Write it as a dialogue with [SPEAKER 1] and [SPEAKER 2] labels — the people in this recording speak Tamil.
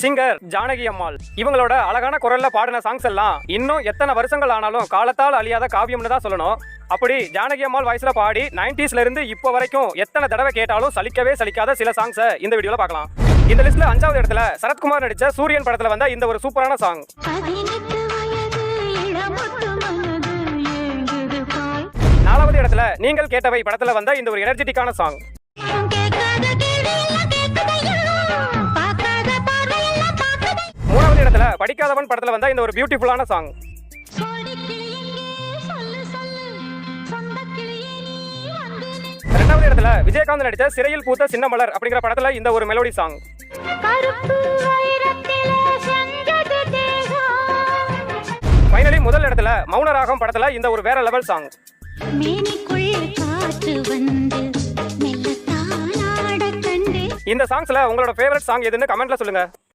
[SPEAKER 1] சிங்கர் ஜானகி அம்மாள். இவங்களோட அழகான குரல்ல பாடின சாங்ஸ் எல்லாம் இன்னும் எத்தனை வருஷங்கள் ஆனாலும் காலத்தால் அழியாத காவியம்னு தான் சொல்லணும். அப்படி ஜானகி அம்மாள் வாய்ஸ்ல பாடி 90s ல இருந்து இப்போ வரைக்கும் எத்தனை தடவை கேட்டாலும் சலிக்கவே சலிக்காத சில சாங்ஸை இந்த வீடியோல பார்க்கலாம். இந்த லிஸ்ட்ல அஞ்சாவது இடத்துல சரத்குமார் நடிச்ச சூரியன் படத்துல வந்த இந்த ஒரு சூப்பரான சாங் நாலாவது இடத்துல நீங்கள் கேட்டவை படத்துல வந்த இந்த ஒரு எனர்ஜெட்டிக்கான சாங் படிக்காதவன் படத்துல வந்த இந்த ஒரு பியூட்டிஃபுல்லான சாங் ரெண்டாவது இடத்துல விஜயகாந்த் நடிச்ச சிறையில் பூத்த சின்ன மலர் அப்படிங்கிற படத்துல இந்த ஒரு மெலோடி சாங் ஃபைனலி முதல் இடத்துல மௌனராகம் படத்துல இந்த ஒரு வேற லெவல் சாங் இந்த சாங்ஸ்ல உங்களோட ஃபேவரட் சாங் எதுன்னு கமெண்ட்ல சொல்லுங்க.